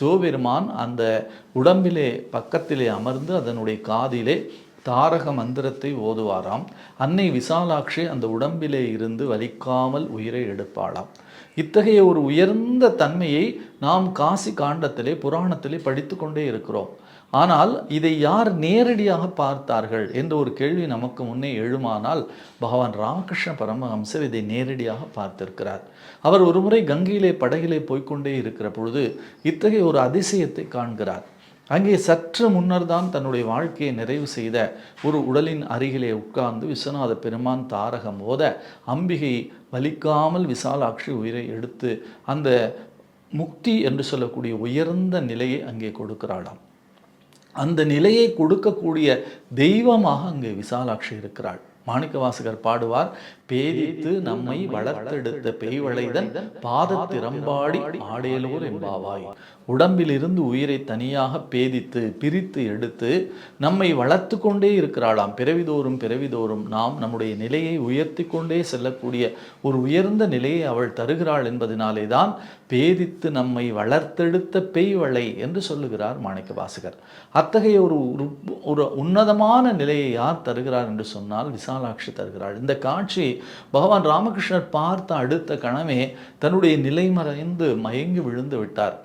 சிவபெருமான் அந்த உடம்பிலே பக்கத்திலே அமர்ந்து அதனுடைய காதிலே தாரக மந்திரத்தை ஓதுவாராம். அன்னை விசாலாட்சி அந்த உடம்பிலே இருந்து வலிக்காமல் உயிரை எடுப்பாளாம். இத்தகைய ஒரு உயர்ந்த தன்மையை நாம் காசி காண்டத்திலே புராணத்திலே படித்து கொண்டே இருக்கிறோம். ஆனால் இதை யார் நேரடியாக பார்த்தார்கள் என்ற ஒரு கேள்வி நமக்கு முன்னே எழுமானால் பகவான் ராமகிருஷ்ண பரமஹம்சர் இதை நேரடியாக பார்த்திருக்கிறார். அவர் ஒருமுறை கங்கையிலே படகிலே போய்க்கொண்டே இருக்கிற பொழுது இத்தகைய ஒரு அதிசயத்தை காண்கிறார். அங்கே சற்று முன்னர் தான் தன்னுடைய வாழ்க்கையை நிறைவு செய்த ஒரு உடலின் அருகிலே உட்கார்ந்து விஸ்வநாத பெருமான் தாரகம் ஓத அம்பிகை வலிக்காமல் விசாலாட்சி உயிரை எடுத்து அந்த முக்தி என்று சொல்லக்கூடிய உயர்ந்த நிலையை அங்கே கொடுக்கிறாளாம். அந்த நிலையை கொடுக்கக்கூடிய தெய்வமாக அங்கே விசாலாட்சி இருக்கிறாள். மாணிக்கவாசகர் பாடுவார் பேதித்து நம்மை வளர்த்தெடுத்த பெய்வளைதன் பாதத்திறம்பாடி ஆடேலோர் என்பாவாய். உடம்பிலிருந்து உயிரை தனியாக பேதித்து பிரித்து எடுத்து நம்மை வளர்த்து கொண்டே இருக்கிறாளாம். பிறவிதோறும் பிறவிதோறும் நாம் நம்முடைய நிலையை உயர்த்தி கொண்டே செல்லக்கூடிய ஒரு உயர்ந்த நிலையை அவள் தருகிறாள் என்பதனாலே தான் பேதித்து நம்மை வளர்த்தெடுத்த பெய்வளை என்று சொல்லுகிறார் மாணிக்க வாசகர் அத்தகைய ஒரு ஒரு- உன்னதமான நிலையை யார் தருகிறார் என்று சொன்னால் விசாலாட்சி தருகிறாள். இந்த காட்சி பகவான் ராமகிருஷ்ணர் பார்த்த அடுத்த கணமே தன்னுடைய நிலைமறைந்து மயங்கி விழுந்து விட்டார்.